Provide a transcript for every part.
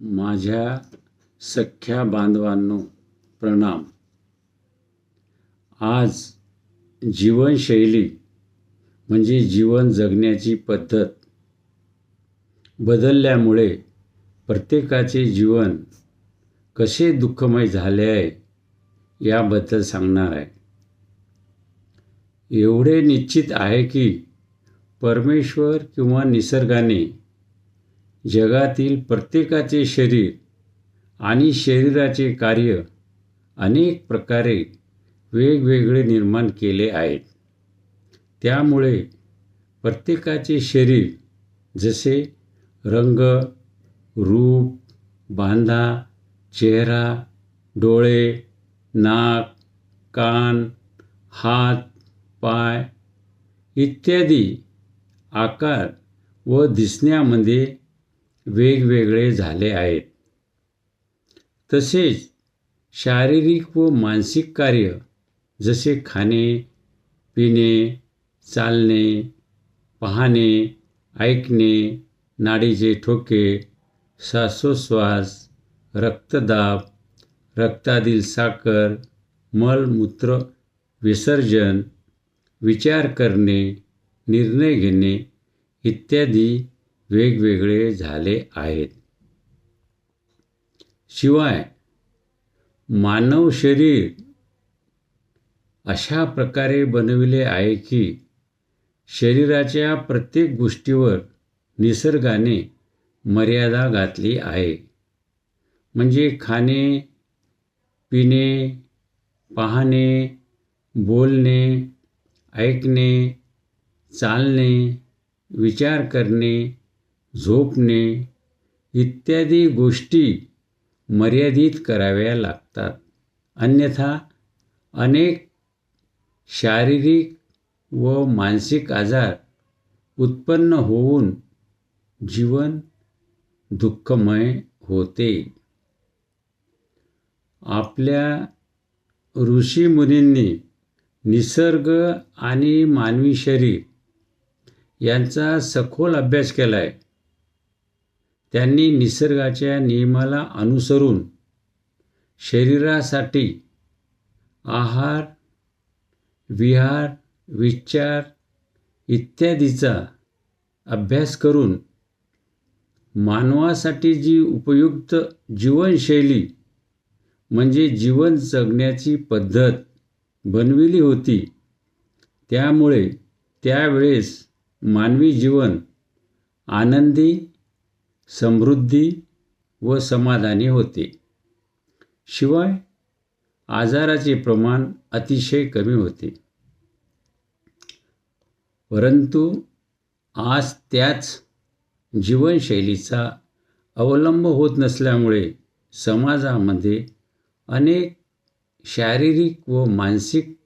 माझ्या सख्या बांधवांनो प्रणाम. आज जीवनशैली म्हणजे जीवन जगण्याची पद्धत बदलल्यामुळे प्रत्येकाचे जीवन कसे दुःखमय झाले आहे याबद्दल सांगणार आहे. एवढे निश्चित आहे की परमेश्वर किंवा निसर्गाने जगातील प्रत्येकाचे शरीर आणि शरीराचे कार्य अनेक प्रकारे वेगवेगळे निर्माण केले आहेत. त्यामुळे प्रत्येकाचे शरीर जसे रंग रूप बांधा चेहरा डोळे नाक कान हात पाय इत्यादी आकार व दिसण्यामध्ये वेगवेगळे झाले आहेत. तसेच शारीरिक व मानसिक कार्य जसे खाणे पिणे चालणे पाहणे ऐकणे नाडीचे ठोके श्वासोश्वास रक्तदाब रक्तातील साखर मलमूत्र विसर्जन विचार करणे निर्णय घेणे इत्यादी वेगवेगळे झाले आहेत. शिवाय मानव शरीर अशा प्रकारे बनविले आहे की शरीराच्या प्रत्येक गोष्टीवर निसर्गाने मर्यादा घातली आहे. म्हणजे खाणे पिणे पाहणे बोलणे ऐकणे चालणे विचार करणे झोपणे इत्यादी गोष्टी मर्यादित कराव्या लागतात. अन्यथा अनेक शारीरिक व मानसिक आजार उत्पन्न होऊन जीवन दुःखमय होते. आपल्या ऋषीमुनींनी निसर्ग आणि मानवी शरीर यांचा सखोल अभ्यास केला आहे त्यांनी निसर्गाच्या नियमाला अनुसरून शरीरासाठी आहार विहार विचार इत्यादीचा अभ्यास करून मानवासाठी जी उपयुक्त जीवनशैली म्हणजे जीवन जगण्याची पद्धत बनविली होती त्यामुळे त्यावेळेस मानवी जीवन आनंदी समृद्धी व समाधानी होते. शिवाय आजाराचे प्रमाण अतिशय कमी होते. परंतु आज त्याच जीवनशैलीचा अवलंब होत नसल्यामुळे समाजामध्ये अनेक शारीरिक व मानसिक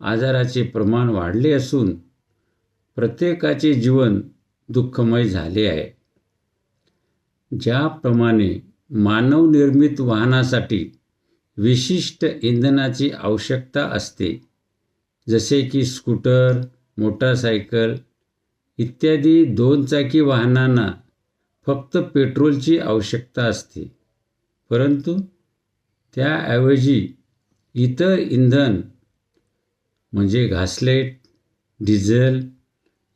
आजाराचे प्रमाण वाढले असून प्रत्येकाचे जीवन दुःखमय झाले आहे. ज्याप्रमाणे मानवनिर्मित वाहनासाठी विशिष्ट इंधनाची आवश्यकता असते जसे की स्कूटर मोटारसायकल इत्यादी दोनचाकी वाहनांना फक्त पेट्रोलची आवश्यकता असते. परंतु त्याऐवजी इतर इंधन म्हणजे घासलेट डिझेल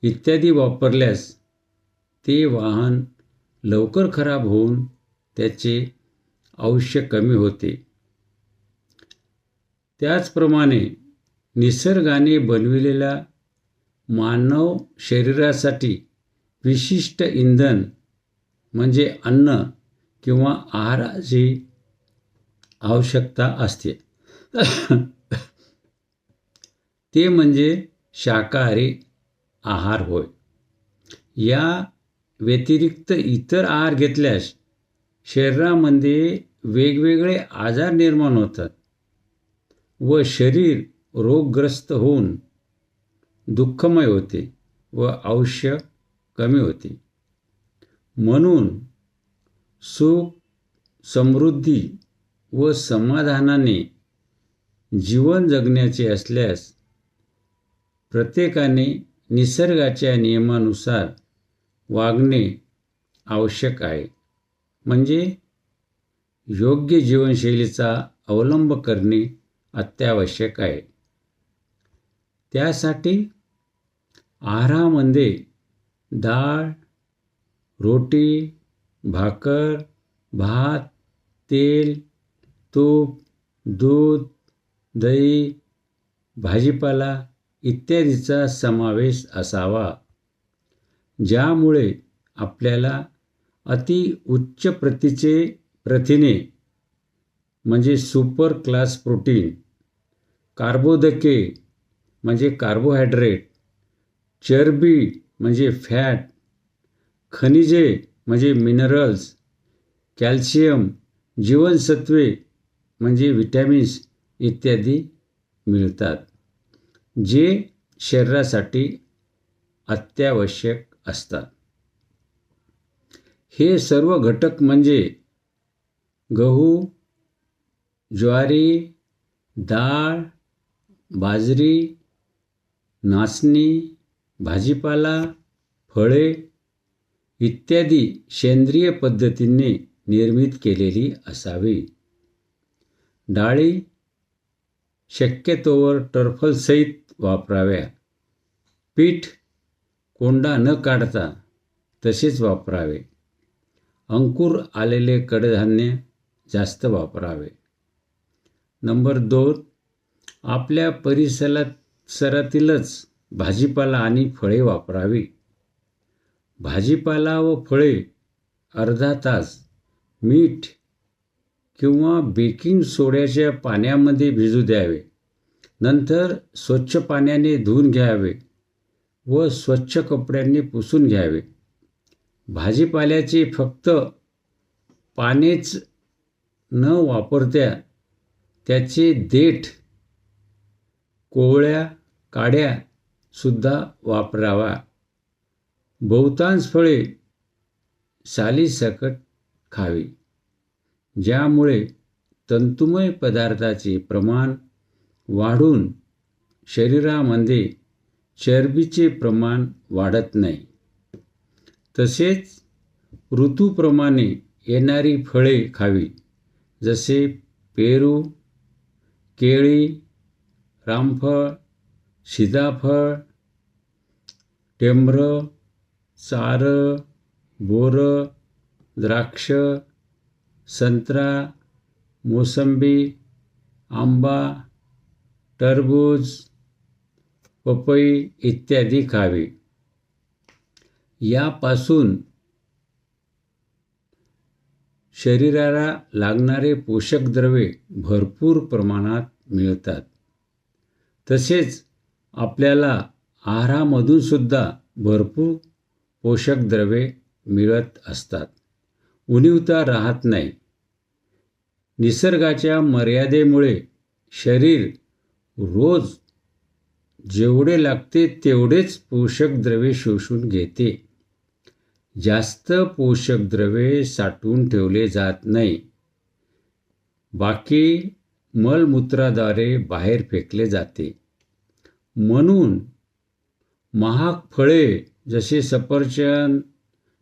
इत्यादी वापरल्यास ते वाहन लवकर खराब होऊन त्याचे आयुष्य कमी होते. त्याचप्रमाणे निसर्गाने बनविलेल्या मानव शरीरासाठी विशिष्ट इंधन म्हणजे अन्न किंवा आहाराची आवश्यकता असते. ते म्हणजे शाकाहारी आहार होय. या व्यतिरिक्त इतर आहार घेतल्यास शरीरामध्ये वेगवेगळे आजार निर्माण होतात व शरीर रोगग्रस्त होऊन दुःखमय होते व आयुष्य कमी होते. म्हणून सुख समृद्धी व समाधानाने जीवन जगण्याचे असल्यास प्रत्येकाने निसर्गाच्या नियमानुसार वागणे आवश्यक आहे. म्हणजे योग्य जीवनशैलीचा अवलंब करणे अत्यावश्यक आहे. त्यासाठी आहारामध्ये डाळ रोटी भाकर भात तेल तूप दूध दही भाजीपाला इत्यादीचा समावेश असावा. ज्यामुळे आपल्याला अति उच्च प्रतीचे प्रथिने म्हणजे सुपर क्लास प्रोटीन कार्बोदके म्हणजे कार्बोहायड्रेट चरबी म्हणजे फॅट खनिजे म्हणजे मिनरल्स कॅल्शियम जीवनसत्वे म्हणजे विटॅमिन्स इत्यादी मिळतात जे शरीरासाठी अत्यावश्यक असतात. हे सर्व घटक म्हणजे गहू ज्वारी डाळ बाजरी नाचणी भाजीपाला फळे इत्यादी सेंद्रिय पद्धतीने निर्मित केलेली असावी. डाळी शक्यतोवर टर्फलसहित वापराव्या. पीठ कोंडा न काढता तसेच वापरावे. अंकुर आलेले कडधान्य जास्त वापरावे. नंबर दोन आपल्या परिसरातीलच भाजीपाला आणि फळे वापरावी. भाजीपाला व फळे अर्धा तास मीठ किंवा बेकिंग सोड्याच्या पाण्यामध्ये भिजू द्यावे. नंतर स्वच्छ पाण्याने धुवून घ्यावे. व स्वच्छ कपड्यांनी पुसून घ्यावे. भाजीपाल्याचे फक्त पानेच न वापरत्या त्याचे देठ कोवळ्या काड्यासुद्धा वापरावा. बहुतांश फळे सालीसकट खावी ज्यामुळे तंतुमय पदार्थाचे प्रमाण वाढून शरीरामध्ये चरबीचे प्रमाण वाढत नाही. तसेच ऋतूप्रमाणे येणारी फळे खावी जसे पेरू केळी रामफळ सीताफळ टेंबरं चार बोर द्राक्ष संत्रा मोसंबी आंबा टरबूज पपई इत्यादी खावे. यापासून शरीराला लागणारे पोषक द्रव्ये भरपूर प्रमाणात मिळतात. तसेच आपल्याला आहारामधून सुद्धा भरपूर पोषक द्रव्ये मिळत असतात. उणीवता राहत नाही. निसर्गाच्या मर्यादेमुळे शरीर रोज जेवढे लागते तेवढेच पोषक द्रव्ये शोषून घेते. जास्त पोषक द्रव्ये साठवून ठेवले जात नाही. बाकी मलमूत्राद्वारे बाहेर फेकले जाते. म्हणून महाग फळे जसे सफरचंद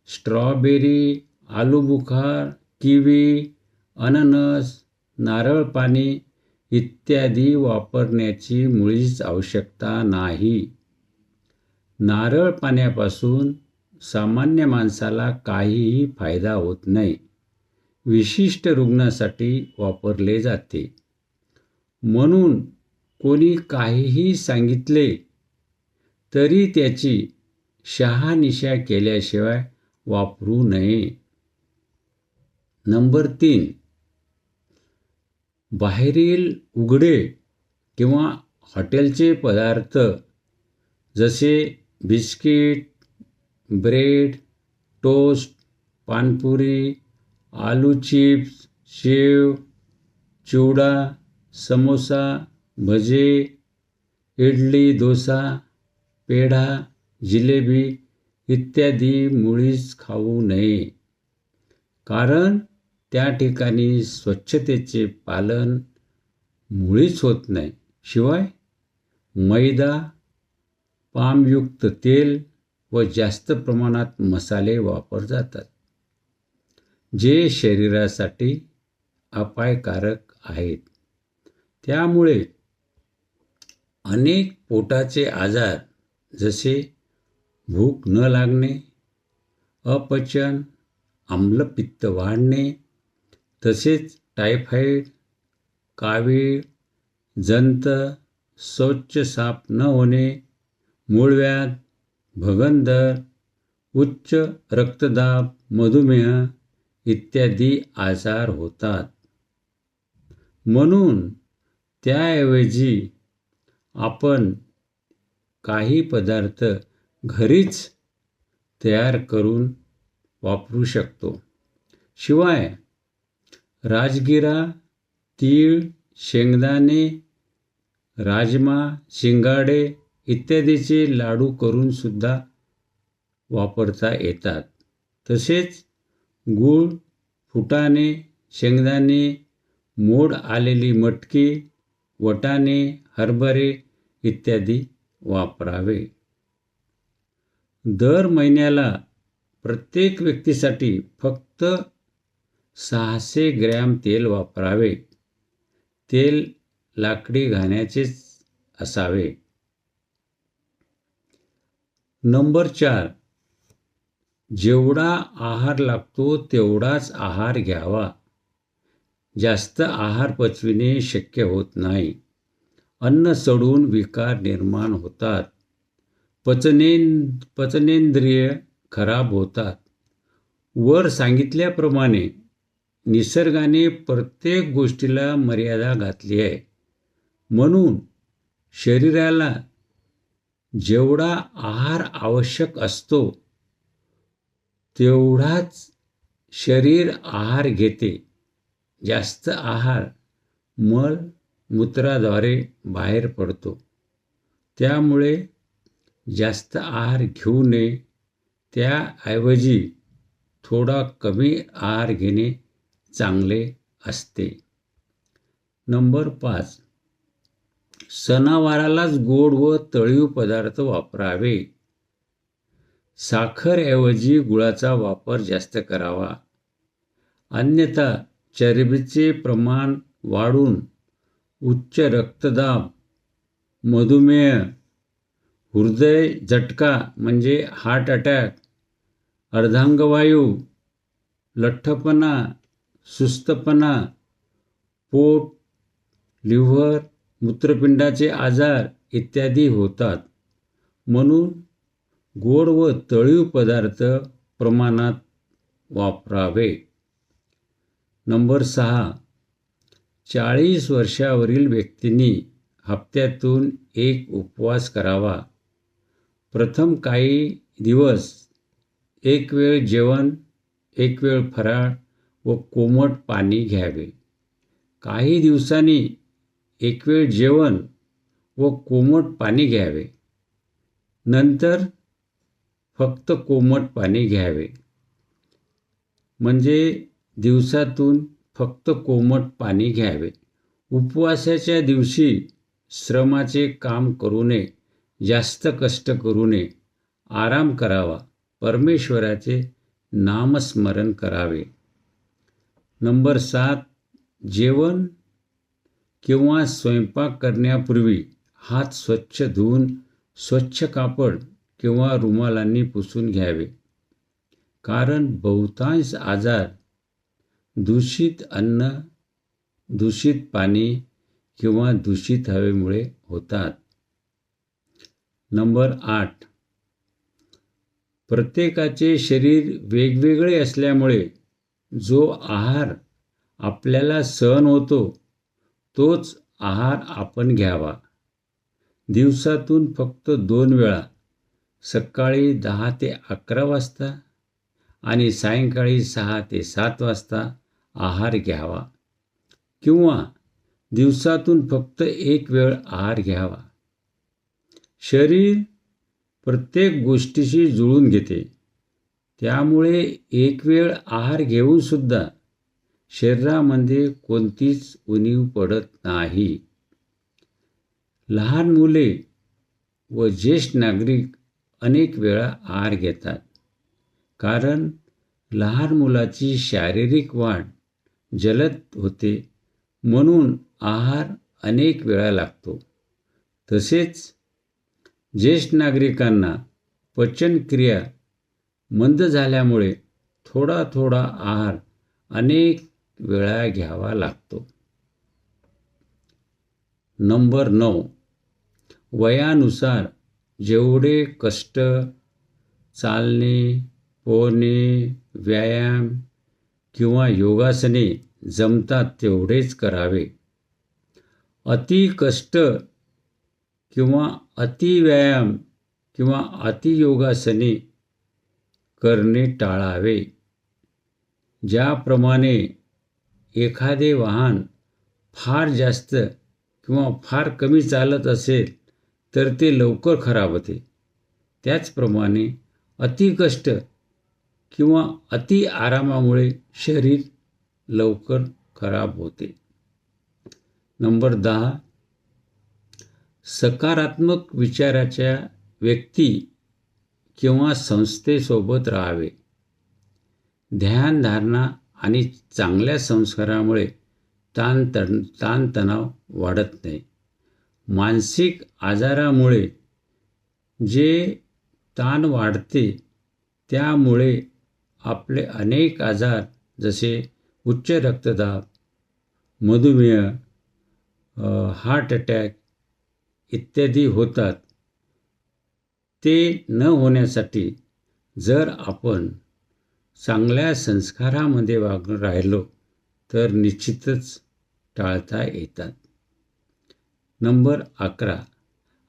स्ट्रॉबेरी आलूबुखार किवी अननस नारळ पाणी इत्यादी वापरण्याची मुळीच आवश्यकता नाही. नारळ पाण्यापासून सामान्य माणसाला काहीही फायदा होत नाही. विशिष्ट रुग्णासाठी वापरले जाते. म्हणून कोणी काहीही सांगितले तरी त्याची शहानिशा केल्याशिवाय वापरू नये. नंबर तीन बाहेरील उघडे किंवा हॉटेलचे पदार्थ जसे बिस्किट ब्रेड टोस्ट पानपुरी आलू चिप्स शेव चिवडा समोसा भजे इडली डोसा पेढा जिलेबी इत्यादी मुळीच खाऊ नये. कारण त्या ठिकाणी स्वच्छतेचे पालन मुळीच होत नाही. शिवाय मैदा पामयुक्त तेल व जास्त प्रमाणात मसाले वापर जातात जे शरीरासाठी अपायकारक आहेत. त्यामुळे अनेक पोटाचे आजार जसे भूक न लागणे अपचन आम्लपित्त वाढणे तसेच टायफाईड कावीळ जंत स्वच्छ साफ न होणे मूळव्याध भगंदर उच्च रक्तदाब मधुमेह इत्यादी आजार होतात. म्हणून त्याऐवजी आपण काही पदार्थ घरीच तयार करून वापरू शकतो. शिवाय राजगिरा तीळ शेंगदाणे राजमा शिंगाडे इत्यादीचे लाडू करून सुद्धा वापरता येतात. तसेच गूळ फुटाणे शेंगदाणे मोड आलेली मटकी वटाणे हरभरे इत्यादी वापरावे. दर महिन्याला प्रत्येक व्यक्तीसाठी फक्त सहाशे ग्रॅम तेल वापरावे. तेल लाकडी घाण्याचेच असावे. नंबर चार. जेवढा आहार लागतो तेवढाच आहार घ्यावा. जास्त आहार पचविणे शक्य होत नाही. अन्न सडून विकार निर्माण होतात. पचनें पचनेंद्रिय खराब होतात. वर सांगितल्याप्रमाणे निसर्गाने प्रत्येक गोष्टीला मर्यादा घातली आहे. म्हणून शरीराला जेवढा आहार आवश्यक असतो तेवढाच शरीर आहार घेते. जास्त आहार मल मूत्राद्वारे बाहेर पडतो. त्यामुळे जास्त आहार घेऊ नये. त्याऐवजी थोडा कमी आहार घेणे चांगले असते. नंबर पाच. सणावारालाच गोड व तळीव पदार्थ वापरावे. साखरऐवजी गुळाचा वापर जास्त करावा. अन्यथा चरबीचे प्रमाण वाढून उच्च रक्तदाब मधुमेह हृदय झटका म्हणजे हार्ट अटॅक अर्धांगवायू लठ्ठपणा सुस्तपणा पोट लिव्हर मूत्रपिंडाचे आजार इत्यादी होतात. म्हणून गोड व तळीव पदार्थ प्रमाणात वापरावे. नंबर सहा. चाळीस वर्षावरील व्यक्तींनी हप्त्यातून एक उपवास करावा. प्रथम काही दिवस एक वेळ जेवण एक वेळ फराळ व कोमट पाणी घ्यावे. काही दिवसांनी एक वेळ जेवण व कोमट पाणी घ्यावे. नंतर फक्त कोमट पाणी घ्यावे. म्हणजे दिवसातून फक्त कोमट पाणी घ्यावे. उपवासाच्या दिवशी श्रमाचे काम करू नये जास्त कष्ट करू नये आराम करावा परमेश्वराचे नामस्मरण करावे. नंबर सात जेवण किंवा स्वयंपाक करण्यापूर्वी हात स्वच्छ धुवून स्वच्छ कापड किंवा रुमालांनी पुसून घ्यावे. कारण बहुतांश आजार दूषित अन्न दूषित पाणी किंवा दूषित हवेमुळे होतात. नंबर आठ प्रत्येकाचे शरीर वेगवेगळे असल्यामुळे जो आहार आपल्याला सहन होतो तोच आहार आपण घ्यावा. दिवसातून फक्त दोन वेळा सकाळी दहा ते अकरा वाजता आणि सायंकाळी सहा ते सात वाजता आहार घ्यावा. किंवा दिवसातून फक्त एक वेळ आहार घ्यावा. शरीर प्रत्येक गोष्टीशी जुळून घेते. त्यामुळे एक वेळ आहार घेऊनसुद्धा शरीरामध्ये कोणतीच उणीव पडत नाही. लहान मुले व ज्येष्ठ नागरिक अनेक वेळा आहार घेतात. कारण लहान मुलाची शारीरिक वाढ जलद होते म्हणून आहार अनेक वेळा लागतो. तसेच ज्येष्ठ नागरिकांना पचनक्रिया मंद झाल्यामुळे थोडा थोडा आहार अनेक वेळा घ्यावा लागतो. नंबर नऊ. वयानुसार जेवढे कष्ट चालणे पोहणे व्यायाम किंवा योगासने जमतात तेवढेच करावे. अति कष्ट किंवा अति व्यायाम किंवा अति योगासने करणे टाळावे. ज्याप्रमाणे एखादे वाहन फार जास्त किंवा फार कमी चालत असेल तर ते लवकर खराब होते. त्याचप्रमाणे अतिकष्ट किंवा अति आरामामुळे शरीर लवकर खराब होते. नंबर दहा. सकारात्मक विचाराच्या व्यक्ती किंवा संस्थेसोबत राहावे. ध्यानधारणा आणि चांगल्या संस्कारामुळे ताणतण ताणतणाव वाढत नाही. मानसिक आजारामुळे जे ताण वाढते त्यामुळे आपले अनेक आजार जसे उच्च रक्तदाब मधुमेह हार्ट अटॅक इत्यादी होतात. ते न होण्यासाठी जर आपण चांगल्या संस्कारामध्ये वाग राहिलो तर निश्चितच टाळता येतात. नंबर अकरा.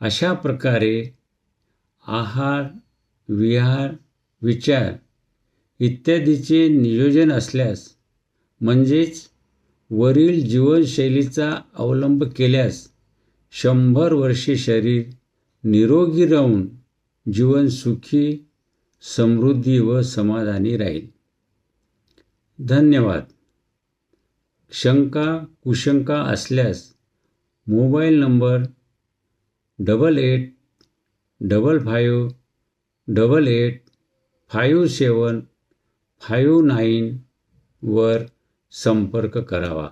अशा प्रकारे आहार विहार विचार इत्यादीचे नियोजन असल्यास म्हणजेच वरील जीवनशैलीचा अवलंब केल्यास शंभर वर्षे शरीर निरोगी राहून जीवन सुखी समृद्धी व समाधानी राहील. धन्यवाद. शंका कुशंका असल्यास mobile number double eight double five double eight five seven five नाईनवर संपर्क करावा.